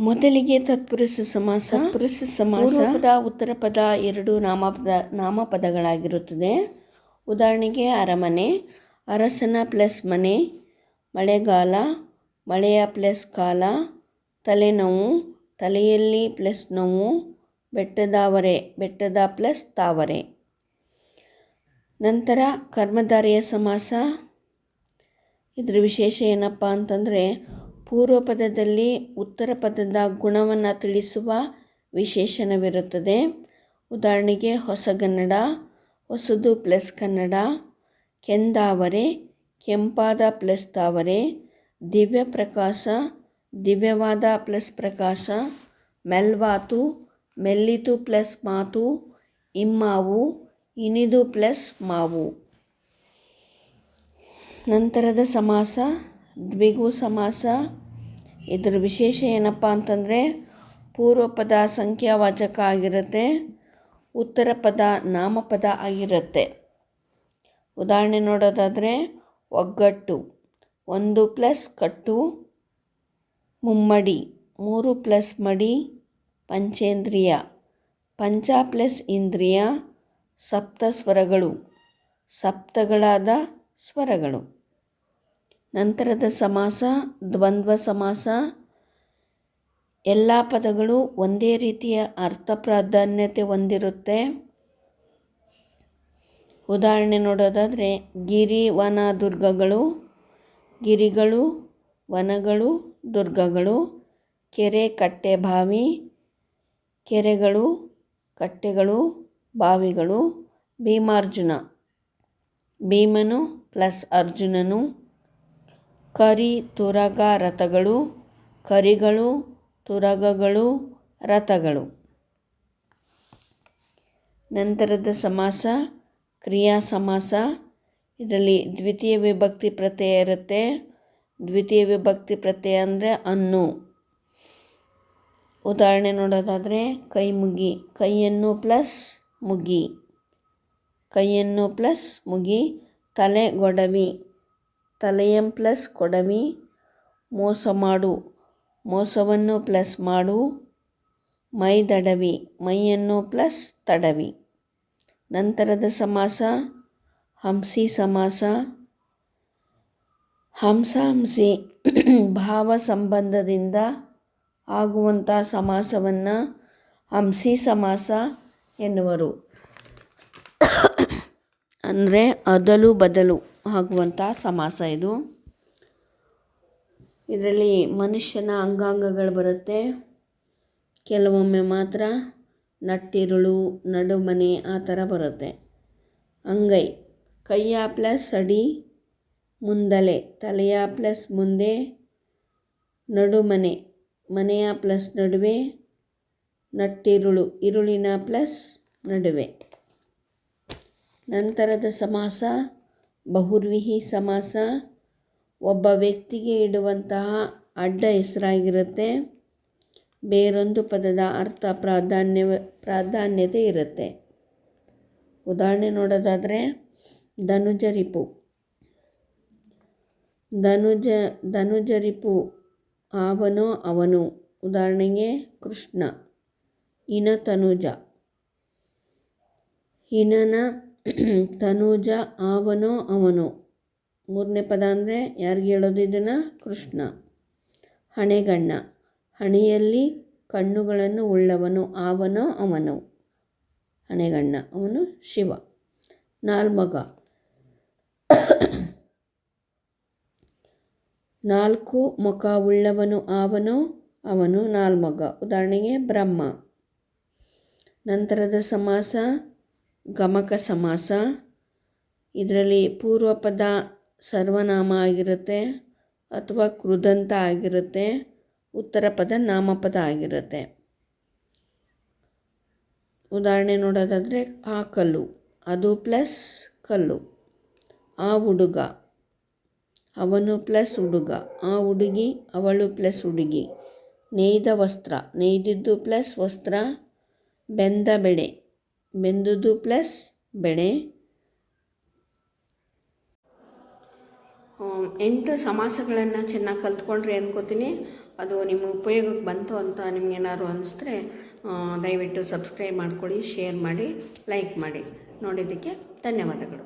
ಮೊದಲಿಗೆ ತತ್ಪುರುಷ ಸಮಾಸ ಪುರುಷ ಸಮಾಸ ಪದ ಉತ್ತರ ಪದ ಎರಡು ನಾಮಪದ ನಾಮಪದಗಳಾಗಿರುತ್ತದೆ. ಉದಾಹರಣೆಗೆ ಅರಮನೆ ಅರಸನ ಪ್ಲಸ್ ಮನೆ ಮಳೆಗಾಲ ಮಳೆಯ ಪ್ಲಸ್ ಕಾಲ ತಲೆನೋವು ತಲೆಯಲ್ಲಿ ಪ್ಲಸ್ ನೋವು ಬೆಟ್ಟದಾವರೆ ಬೆಟ್ಟದ ಪ್ಲಸ್ ತಾವರೆ. ನಂತರ ಕರ್ಮಧಾರೆಯ ಸಮಾಸ. ಇದರ ವಿಶೇಷ ಏನಪ್ಪ ಅಂತಂದರೆ ಪೂರ್ವ ಪದದಲ್ಲಿ ಉತ್ತರ ಪದದ ಗುಣವನ್ನು ತಿಳಿಸುವ ವಿಶೇಷಣವಿರುತ್ತದೆ. ಉದಾಹರಣೆಗೆ ಹೊಸಗನ್ನಡ ಹೊಸದು ಪ್ಲಸ್ ಕನ್ನಡ, ಕೆಂದಾವರೆ, ಕೆಂಪಾದ ಪ್ಲಸ್ ತಾವರೆ, ದಿವ್ಯ ಪ್ರಕಾಶ, ದಿವ್ಯವಾದ ಪ್ಲಸ್ ಪ್ರಕಾಶ, ಮೆಲ್ವಾತು, ಮೆಲ್ಲಿತು ಪ್ಲಸ್ ಮಾತು, ಇಮ್ಮಾವು, ಇನಿದು ಪ್ಲಸ್ ಮಾವು. ನಂತರದ ಸಮಾಸ ದ್ವಿಗು ಸಮಾಸ. ಇದರ ವಿಶೇಷ ಏನಪ್ಪ ಅಂತಂದರೆ ಪೂರ್ವ ಪದ ಸಂಖ್ಯಾವಾಚಕ ಆಗಿರುತ್ತೆ, ಉತ್ತರ ಪದ ನಾಮಪದ ಆಗಿರುತ್ತೆ. ಉದಾಹರಣೆ ನೋಡೋದಾದರೆ ಒಗ್ಗಟ್ಟು, ಒಂದು ಪ್ಲಸ್ ಕಟ್ಟು, ಮುಮ್ಮಡಿ, ಮೂರು ಪ್ಲಸ್ ಮಡಿ, ಪಂಚೇಂದ್ರಿಯ, ಪಂಚ ಪ್ಲಸ್ ಇಂದ್ರಿಯ, ಸಪ್ತ ಸ್ವರಗಳು, ಸಪ್ತಗಳಾದ ಸ್ವರಗಳು. ನಂತರದ ಸಮಾಸ, ದ್ವಂದ್ವ ಸಮಾಸ, ಎಲ್ಲ ಪದಗಳು ಒಂದೇ ರೀತಿಯ ಅರ್ಥ ಪ್ರಾಧಾನ್ಯತೆ ಹೊಂದಿರುತ್ತೆ. ಉದಾಹರಣೆ ನೋಡೋದಾದರೆ, ಗಿರಿ, ವನ, ದುರ್ಗಗಳು, ಗಿರಿಗಳು, ವನಗಳು, ದುರ್ಗಗಳು, ಕೆರೆ, ಕಟ್ಟೆ, ಬಾವಿ, ಕೆರೆಗಳು, ಕಟ್ಟೆಗಳು, ಬಾವಿಗಳು, ಭೀಮಾರ್ಜುನ, ಭೀಮನು ಪ್ಲಸ್ ಅರ್ಜುನನು. ಕರಿ ತುರಗ ರಥಗಳು, ಕರಿಗಳು ತುರಗಗಳು ರಥಗಳು. ನಂತರದ ಸಮಾಸ, ಕ್ರಿಯಾ ಸಮಾಸ. ಇದರಲ್ಲಿ ದ್ವಿತೀಯ ವಿಭಕ್ತಿ ಪ್ರತ್ಯಯ ಇರುತ್ತೆ. ದ್ವಿತೀಯ ವಿಭಕ್ತಿ ಪ್ರತ್ಯಯ ಅಂದರೆ ಅನ್ನು. ಉದಾಹರಣೆ ನೋಡೋದಾದರೆ ಕೈ ಮುಗಿ, ಕೈಯನ್ನು ಪ್ಲಸ್ ಮುಗಿ. ಕೈಯನ್ನು ಪ್ಲಸ್ ಮುಗಿ, ತಲೆ ಗೊಡವಿ. ತಲೆಯಂ ಪ್ಲಸ್ ಕೊಡಮಿ. ಮೋಸ ಮಾಡು. ಮೋಸವನ್ನು ಪ್ಲಸ್ ಮಾಡು. ಮೈ ದಡವಿ. ಮೈಯನ್ನು ಪ್ಲಸ್ ತಡವಿ. ನಂತರದ ಸಮಾಸ. ಹಂಸಿ ಸಮಾಸ. ಹಂಸ ಹಂಸಿ. ಭಾವ ಸಂಬಂಧದಿಂದ ಆಗುವಂಥ ಸಮಾಸವನ್ನು ಹಂಸಿ ಸಮಾಸ ಎನ್ನುವರು. ಅಂದರೆ ಅದಲು ಬದಲು. ಆಗುವಂಥ ಸಮಾಸ ಇದು. ಇದರಲ್ಲಿ ಮನುಷ್ಯನ ಅಂಗಾಂಗಗಳು ಬರುತ್ತೆ. ಕೆಲವೊಮ್ಮೆ ಮಾತ್ರ ನಟ್ಟಿರುಳು, ನಡುಮನೆ ಆ ಥರ ಬರುತ್ತೆ. ಅಂಗೈ, ಕೈಯ ಪ್ಲಸ್ ಅಡಿ, ಮುಂದಲೆ ತಲೆಯ ಪ್ಲಸ್ ಮುಂದೆ ನಡುಮನೆ, ಮನೆಯ ಪ್ಲಸ್ ನಡುವೆ ನಟ್ಟಿರುಳು, ಇರುಳಿನ ಪ್ಲಸ್ ನಡುವೆ. ನಂತರದ ಸಮಾಸ ಬಹುರ್ವಿಹಿ ಸಮಾಸ. ಒಬ್ಬ ವ್ಯಕ್ತಿಗೆ ಇಡುವಂತಹ ಅಡ್ಡ ಹೆಸರಾಗಿರುತ್ತೆ. ಬೇರೊಂದು ಪದದ ಅರ್ಥ ಪ್ರಾಧಾನ್ಯ, ಪ್ರಾಧಾನ್ಯತೆ ಇರುತ್ತೆ. ಉದಾಹರಣೆ ನೋಡೋದಾದರೆ ಧನುಜರಿಪು ಧನುಜ ಧನುಜರಿಪು ಅವನು ಅವನು. ಉದಾಹರಣೆಗೆ, ಕೃಷ್ಣ. ಇನ ತನುಜ ಹಿನನ ತನುಜ ಆವನೋ ಅವನು. ಮೂರನೇ ಪದ ಅಂದರೆ ಯಾರಿಗೆ ಹೇಳೋದು ಇದನ್ನು? ಕೃಷ್ಣ. ಹಣೆಗಣ್ಣ. ಹಣೆಯಲ್ಲಿ ಕಣ್ಣುಗಳನ್ನು ಉಳ್ಳವನು ಆವನೋ ಅವನು. ಹಣೆಗಣ್ಣ. ಅವನು ಶಿವ. ನಾಲ್ಮಗ. ನಾಲ್ಕು ಮುಖ ಉಳ್ಳವನು ಆವನೋ ಅವನು ನಾಲ್ಮಗ. ಉದಾಹರಣೆಗೆ ಬ್ರಹ್ಮ. ನಂತರದ ಸಮಾಸ ಗಮಕ ಸಮಾಸ. ಇದರಲ್ಲಿ ಪೂರ್ವ ಪದ ಸರ್ವನಾಮ ಆಗಿರುತ್ತೆ ಅಥವಾ ಕೃದಂತ ಆಗಿರುತ್ತೆ, ಉತ್ತರ ಪದ ನಾಮಪದ ಆಗಿರುತ್ತೆ. ಉದಾಹರಣೆ ನೋಡೋದಾದರೆ ಆ ಕಲ್ಲು, ಅದು ಪ್ಲಸ್ ಕಲ್ಲು, ಆ ಹುಡುಗ, ಅವನು ಪ್ಲಸ್ ಹುಡುಗ, ಆ ಹುಡುಗಿ, ಅವಳು ಪ್ಲಸ್ ಹುಡುಗಿ. ನೇಯ್ದ ವಸ್ತ್ರ, ನೇಯ್ದಿದ್ದು ಪ್ಲಸ್ ವಸ್ತ್ರ, ಬೆಂದ ಬೆಳೆ. ಬೆಂದುದು ಪ್ಲಸ್ ಬೆಣೆ. ಎಂಟು ಸಮಾಸಗಳನ್ನು ಚೆನ್ನಾಗಿ ಕಲ್ತ್ಕೊಂಡ್ರಿ ಅಂದ್ಕೋತೀನಿ ಅದು ನಿಮ್ಮ ಉಪಯೋಗಕ್ಕೆ ಬಂತು ಅಂತ ನಿಮ್ಗೇನಾದ್ರು ಅನಿಸಿದ್ರೆ ದಯವಿಟ್ಟು ಸಬ್ಸ್ಕ್ರೈಬ್ ಮಾಡ್ಕೊಳ್ಳಿ ಶೇರ್ ಮಾಡಿ, ಲೈಕ್ ಮಾಡಿ. ನೋಡಿದ್ದಕ್ಕೆ ಧನ್ಯವಾದಗಳು.